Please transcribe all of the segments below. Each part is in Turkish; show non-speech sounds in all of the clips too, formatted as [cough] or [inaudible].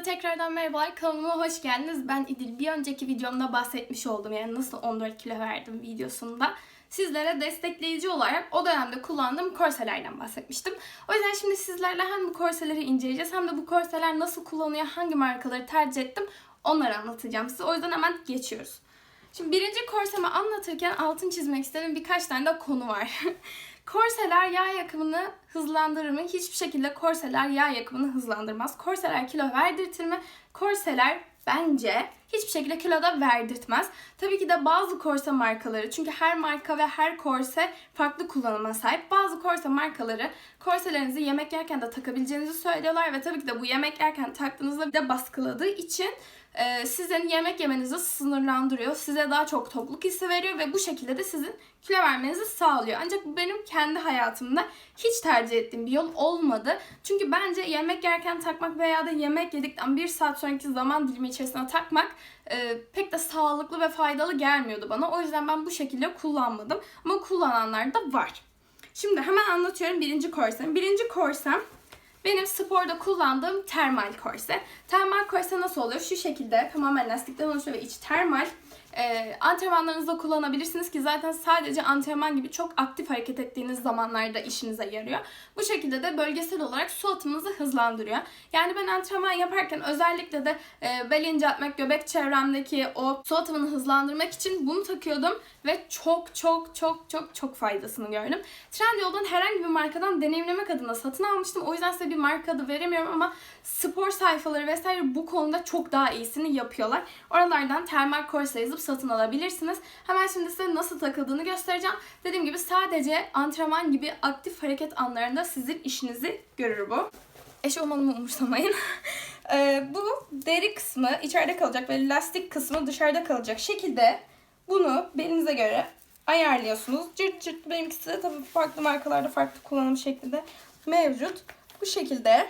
Herkese tekrardan merhabalar. Kanalıma hoş geldiniz. Ben İdil. Bir önceki videomda bahsetmiş oldum. Yani nasıl 14 kilo verdim videosunda. Sizlere destekleyici olarak o dönemde kullandığım korselerden bahsetmiştim. O yüzden şimdi sizlerle hem bu korseleri inceleyeceğiz hem de bu korseler nasıl kullanıyor, hangi markaları tercih ettim onları anlatacağım size. O yüzden hemen geçiyoruz. Şimdi birinci korsemi anlatırken altın çizmek istediğim birkaç tane de konu var. [laughs] korseler yağ yakımını hızlandırır mı? Hiçbir şekilde korseler yağ yakımını hızlandırmaz. Korseler kilo verdirtir mi? Korseler bence hiçbir şekilde kilo da verdirtmez. Tabii ki de bazı korse markaları çünkü her marka ve her korse farklı kullanıma sahip. Bazı korse markaları korselerinizi yemek yerken de takabileceğinizi söylüyorlar ve tabii ki de bu yemek yerken taktığınızda bir de baskıladığı için e, sizin yemek yemenizi sınırlandırıyor. Size daha çok tokluk hissi veriyor ve bu şekilde de sizin kilo vermenizi sağlıyor. Ancak bu benim kendi hayatımda hiç tercih ettiğim bir yol olmadı. Çünkü bence yemek yerken takmak veya da yemek yedikten bir saat sonraki zaman dilimi içerisine takmak e, pek de sağlıklı ve faydalı gelmiyordu bana. O yüzden ben bu şekilde kullanmadım. Ama kullananlar da var. Şimdi hemen anlatıyorum birinci korsem. Birinci korsem benim sporda kullandığım termal korse. Termal korse nasıl oluyor? Şu şekilde tamamen lastikten oluşuyor ve iç termal. Ee, antrenmanlarınızda kullanabilirsiniz ki zaten sadece antrenman gibi çok aktif hareket ettiğiniz zamanlarda işinize yarıyor. Bu şekilde de bölgesel olarak su atımınızı hızlandırıyor. Yani ben antrenman yaparken özellikle de e, bel inceltmek, göbek çevremdeki o su atımını hızlandırmak için bunu takıyordum ve çok çok çok çok çok faydasını gördüm. Trendyol'dan herhangi bir markadan deneyimlemek adına satın almıştım. O yüzden size bir marka adı veremiyorum ama spor sayfaları vesaire bu konuda çok daha iyisini yapıyorlar. Oralardan termal korse yazıp satın alabilirsiniz. Hemen şimdi size nasıl takıldığını göstereceğim. Dediğim gibi sadece antrenman gibi aktif hareket anlarında sizin işinizi görür bu. Eşofmanımı umursamayın. [laughs] Ee, bu deri kısmı içeride kalacak ve lastik kısmı dışarıda kalacak şekilde bunu belinize göre ayarlıyorsunuz. Cırt cırt benimkisi de tabii farklı markalarda farklı kullanım şeklinde mevcut. Bu şekilde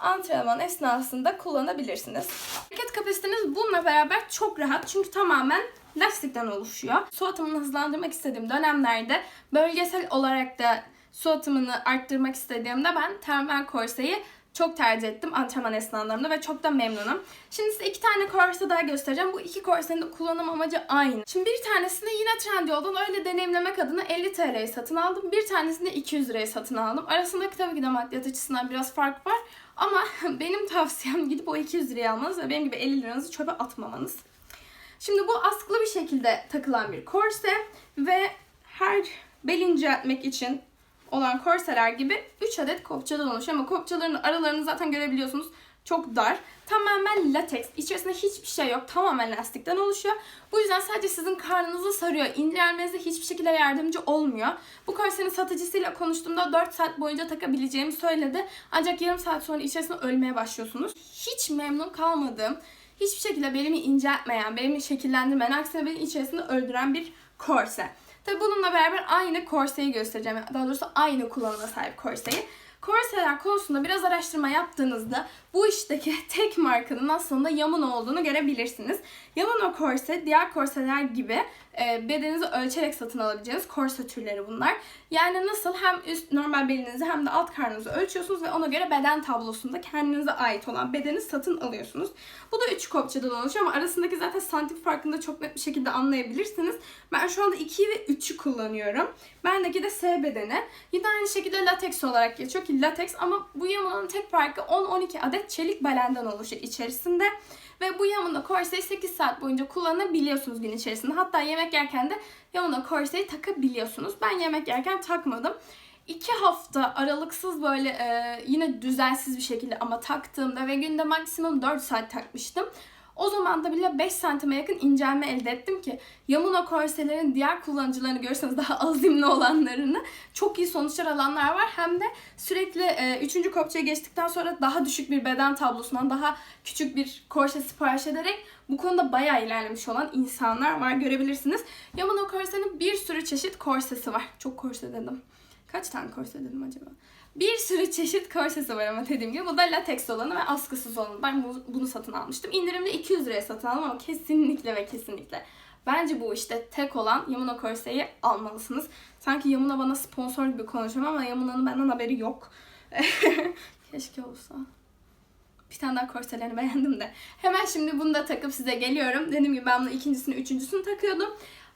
antrenman esnasında kullanabilirsiniz. Hareket kapasiteniz bununla beraber çok rahat çünkü tamamen lastikten oluşuyor. Su atımını hızlandırmak istediğim dönemlerde bölgesel olarak da su atımını arttırmak istediğimde ben termal korseyi çok tercih ettim antrenman esnalarında ve çok da memnunum. Şimdi size iki tane korse daha göstereceğim. Bu iki korsenin de kullanım amacı aynı. Şimdi bir tanesini yine Trendyol'dan öyle deneyimlemek adına 50 TL'ye satın aldım. Bir tanesini de 200 liraya satın aldım. Arasındaki tabii ki de maddiyat açısından biraz fark var. Ama [laughs] benim tavsiyem gidip o 200 liraya almanız ve benim gibi 50 liranızı çöpe atmamanız. Şimdi bu askılı bir şekilde takılan bir korse ve her bel inceltmek için olan korseler gibi 3 adet kopçadan oluşuyor ama kopçaların aralarını zaten görebiliyorsunuz. Çok dar. Tamamen lateks. İçerisinde hiçbir şey yok. Tamamen lastikten oluşuyor. Bu yüzden sadece sizin karnınızı sarıyor. İndirmenize hiçbir şekilde yardımcı olmuyor. Bu korsenin satıcısıyla konuştuğumda 4 saat boyunca takabileceğimi söyledi. Ancak yarım saat sonra içerisinde ölmeye başlıyorsunuz. Hiç memnun kalmadığım, hiçbir şekilde belimi inceltmeyen, belimi şekillendirmeyen, aksine beni içerisinde öldüren bir korse. Tabi bununla beraber aynı korseyi göstereceğim. Daha doğrusu aynı kullanıma sahip korseyi. Korseler konusunda biraz araştırma yaptığınızda bu işteki [laughs] tek markanın aslında Yamuna olduğunu görebilirsiniz. Yamuna korse diğer korseler gibi e, bedeninizi ölçerek satın alabileceğiniz korse türleri bunlar. Yani nasıl hem üst normal belinizi hem de alt karnınızı ölçüyorsunuz ve ona göre beden tablosunda kendinize ait olan bedeni satın alıyorsunuz. Bu da 3 kopçadan oluşuyor ama arasındaki zaten santim farkında çok net bir şekilde anlayabilirsiniz. Ben şu anda 2 ve 3'ü kullanıyorum. Bendeki de S bedeni. Yine aynı şekilde lateks olarak geçiyor ki lateks ama bu Yamuna'nın tek farkı 10-12 adet çelik belenden oluşuyor içerisinde. Ve bu Yamuna korseyi 8 saat boyunca kullanabiliyorsunuz gün içerisinde. Hatta yemek yerken de Yamuna korseyi takabiliyorsunuz. Ben yemek yerken takmadım. 2 hafta aralıksız böyle e, yine düzensiz bir şekilde ama taktığımda ve günde maksimum 4 saat takmıştım. O zaman da bile 5 santime yakın incelme elde ettim ki Yamuna korselerin diğer kullanıcılarını görürseniz daha [laughs] azimli olanlarını çok iyi sonuçlar alanlar var. Hem de sürekli 3. E, kopçaya geçtikten sonra daha düşük bir beden tablosundan daha küçük bir korse sipariş ederek bu konuda bayağı ilerlemiş olan insanlar var görebilirsiniz. Yamuna korsenin bir sürü çeşit korsesi var. Çok korse dedim. Kaç tane korse dedim acaba? Bir sürü çeşit korsesi var ama dediğim gibi. Bu da lateks olanı ve askısız olanı. Ben bunu, satın almıştım. İndirimde 200 liraya satın aldım ama kesinlikle ve kesinlikle. Bence bu işte tek olan Yamuna korseyi almalısınız. Sanki Yamuna bana sponsor gibi konuşuyorum ama Yamuna'nın benden haberi yok. [laughs] Keşke olsa. Bir tane daha korselerini beğendim de. Hemen şimdi bunu da takıp size geliyorum. Dediğim gibi ben bunu ikincisini, üçüncüsünü takıyordum.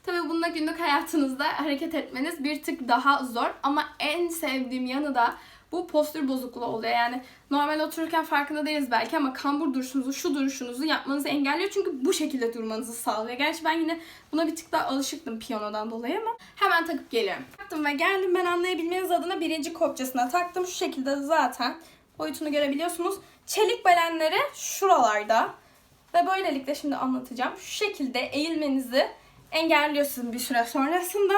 Tabii bununla günlük hayatınızda hareket etmeniz bir tık daha zor. Ama en sevdiğim yanı da bu postür bozukluğu oluyor. Yani normal otururken farkında değiliz belki ama kambur duruşunuzu, şu duruşunuzu yapmanızı engelliyor. Çünkü bu şekilde durmanızı sağlıyor. Gerçi ben yine buna bir tık daha alışıktım piyanodan dolayı ama hemen takıp geliyorum. Taktım ve geldim ben anlayabilmeniz adına birinci kopçasına taktım. Şu şekilde zaten boyutunu görebiliyorsunuz. Çelik belenleri şuralarda. Ve böylelikle şimdi anlatacağım. Şu şekilde eğilmenizi engelliyor sizin bir süre sonrasında.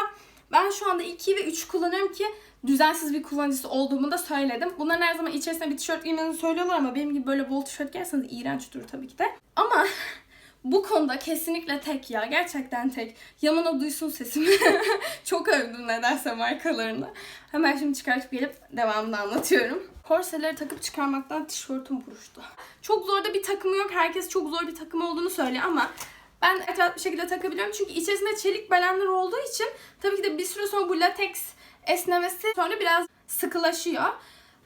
Ben şu anda 2 ve 3 kullanıyorum ki düzensiz bir kullanıcısı olduğumu da söyledim. Bunların her zaman içerisine bir tişört giymenizi söylüyorlar ama benim gibi böyle bol tişört giyerseniz iğrenç durur tabii ki de. Ama [laughs] bu konuda kesinlikle tek ya. Gerçekten tek. Yamana duysun sesimi. [laughs] Çok övdüm nedense markalarını. Hemen şimdi çıkartıp gelip devamını anlatıyorum. Korseleri takıp çıkarmaktan tişörtüm buruştu. Çok zor da bir takımı yok. Herkes çok zor bir takım olduğunu söylüyor ama ben rahat bir şekilde takabiliyorum. Çünkü içerisinde çelik belenler olduğu için tabii ki de bir süre sonra bu lateks esnemesi sonra biraz sıkılaşıyor.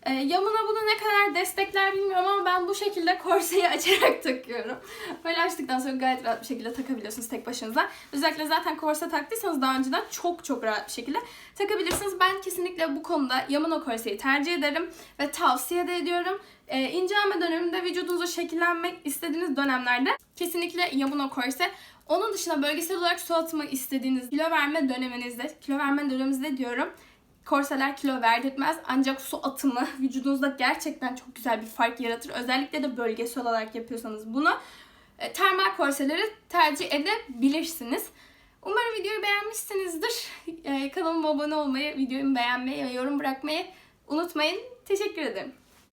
Ee, yamına bunu ne kadar destekler bilmiyorum ama ben bu şekilde korseyi [laughs] açarak takıyorum. Böyle açtıktan sonra gayet rahat bir şekilde takabiliyorsunuz tek başınıza. Özellikle zaten korse taktıysanız daha önceden çok çok rahat bir şekilde takabilirsiniz. Ben kesinlikle bu konuda yamuna korseyi tercih ederim ve tavsiye de ediyorum. Ee, incelme döneminde vücudunuzu şekillenmek istediğiniz dönemlerde kesinlikle yamuna korse. Onun dışında bölgesel olarak su atımı istediğiniz kilo verme döneminizde, kilo verme döneminizde diyorum korseler kilo verdirtmez ancak su atımı [laughs] vücudunuzda gerçekten çok güzel bir fark yaratır. Özellikle de bölgesel olarak yapıyorsanız bunu e, termal korseleri tercih edebilirsiniz. Umarım videoyu beğenmişsinizdir. E, kanalıma abone olmayı, videoyu beğenmeyi ve yorum bırakmayı unutmayın. Teşekkür ederim.